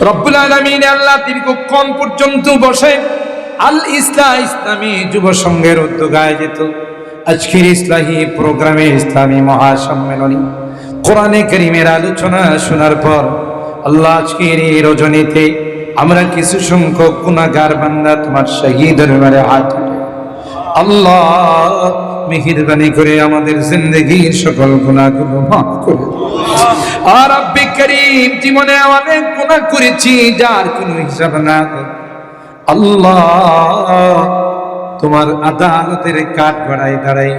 রব্বুল আলমিন আল্লাহ দীর্ঘক্ষণ পর্যন্ত বসে। আল ইসলাহ ইসলামী যুব সংঘের উদ্যোগে আয়োজিত আজকের ইসলাহী প্রোগ্রামে ইসলামী মহাসম্মেলনী কোরআনে করিমের আলোচনা শোনার পর আল্লাহ আজকের এই রজনীতে আমরা কিছু সংখ্যক গুণাগার বান্দা তোমার শহীদ হাত আল্লাহ মেহেরবানি করে আমাদের জিন্দগির সকল গুণাগুলো মাফ করে আর আব্বে করিম জীবনে অনেক গুণা করেছি, যার কোনো হিসাব না আল্লাহ, তোমার আদালতের কাঠ বাড়াই দাঁড়াই,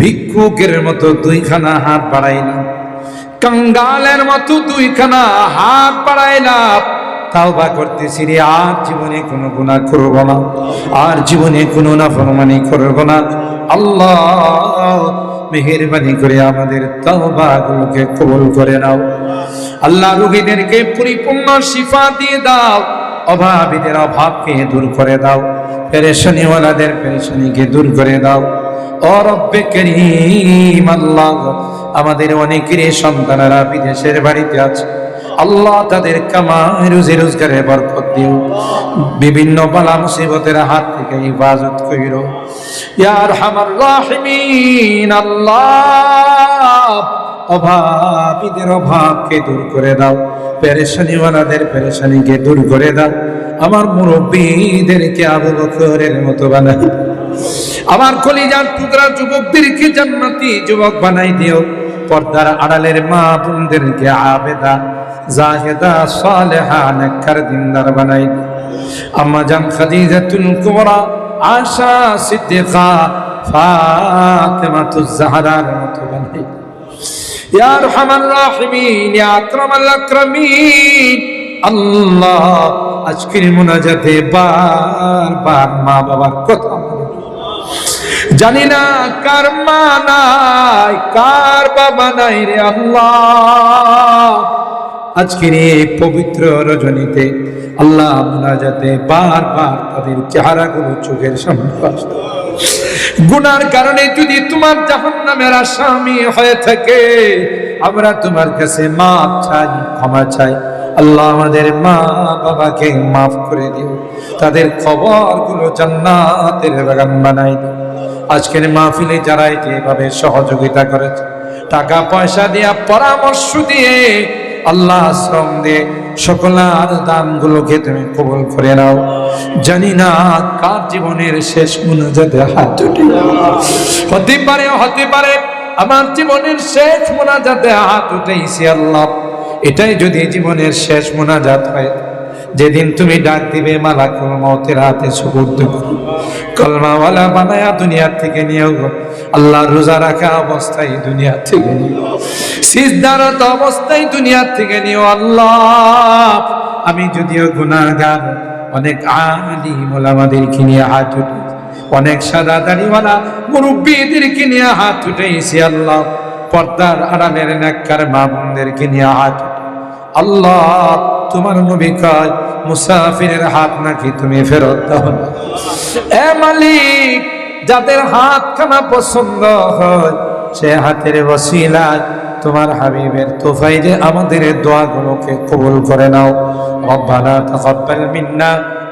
ভিক্ষুকের মতো দুইখানা হাত বাড়াইলাম কঙ্গালের মতো দুইখানা হাত বাড়াইলাম তাওবা করতেছি রে, আর জীবনে কোনো গুণা করব না, আর জীবনে কোনো নাফরমানি করব না। আল্লাহ, মেহেরবানি করে আমাদের তওবাগুলোকে কবুল করে নাও। আল্লাহ রোগীদেরকে পরিপূর্ণ শিফা দিয়ে দাও, অভাবীদের অভাবকে দূর করে দাও, পেরেশানিওয়ালাদের পেরেশানিকে দূর করে দাও। ও রব্বে করিম, আল্লাহ, আমাদের অনেকেরই সন্তানেরা বিদেশের বাড়িতে আছে। আল্লাহ তাদের কামাই, রুজি রোজগারে বরকত দিও। বিভিন্ন বালা মুসিবতের হাত থেকে হিফাজত কইর ইয়ার হামার রাহিমিন, আল্লাহ, অভাবীদের অভাবকে দূর করে দাও। পেরেশানিওয়ালাদের পেরেশানিকে দূর করে দাও। আমার মুরব্বীদেরকে আবু বকরের মতো বানাই আমার কলিজার টুকরা যুবকদেরকে জান্নাতি যুবক বানাই দিও। পর্দার আড়ালের মা বোনদেরকে আবেদা, জাহেদা সালেহা নেককার দিনদার বানাই। আম্মা জান খাদিজাতুল কুবরা, আশা সিদ্দিকা, ফাতেমাতুজ জাহরার মতো বানাই ইয়া আরহামার রাহিমিন, ইয়া আকরামাল আকরামিন। আল্লাহ, আজকের মুনাজাতে মা বাবার কথা জানি না কার মা নাই, কার বাবা নাই রে আল্লাহ। আজকের এই পবিত্র রজনীতে আল্লাহ মুনাজাতে বারবার তাদের চেহারাগুলো চোখের সামনে আসতো গুনার কারণে যদি তোমার জাহান্নামের আসামি হয়ে থাকে, আমরা তোমার কাছে মাপ চাই, ক্ষমা চাই। আল্লাহ আমাদের মা বাবাকে মাফ করে দিও। তাদের খবরগুলো জান্নাতের বাগান বানাই দিও। আজকের মাহফিলে যারা যেভাবে সহযোগিতা করেছে, টাকা পয়সা দিয়া পরামর্শ দিয়ে আল্লাহ আশ্রম দিয়ে সকলার দানগুলোকে তুমি কবুল করে নাও। জানি না কার জীবনের শেষ মোনাজাতে হাত উঠে হতে পারে হতে পারে, আমার জীবনের শেষ মোনাজাতে হাত উঠেছি আল্লাহ। এটাই যদি জীবনের শেষ মোনাজাত হয় যেদিন তুমি ডাক দিবে, মালাকুল মতের হাতে সুবুদ্ধ করো। কলমাওয়ালা বানায়া দুনিয়া থেকে নিয়েও। আল্লাহ রোজা রাখা অবস্থায় দুনিয়া থেকে নিও সিজদারত অবস্থায় দুনিয়া থেকে নিও আল্লাহ, আমি যদিও গুনাহগার, অনেক আলি ওলামাদেরকে নিয়ে হাত উঠে অনেক সাদা দাড়িওয়ালা মুরব্বীদেরকে নিয়ে হাত উঠেছি আল্লাহ। পর্দার আড়ালের নাক্কার মা বোনদেরকে নিয়ে হাত উঠে আল্লাহ, তোমার নবী কাজ মুসাফিরের হাত নাকি তুমি ফেরত দাও। এ মালিক, যাদের হাত খানা পছন্দ হয়, সে হাতের বসিলায় তোমার হাবিবের তোফাইলে আমাদের দোয়াগুলোকে কবুল করে নাও। রব্বানা তাকাব্বাল মিন্না।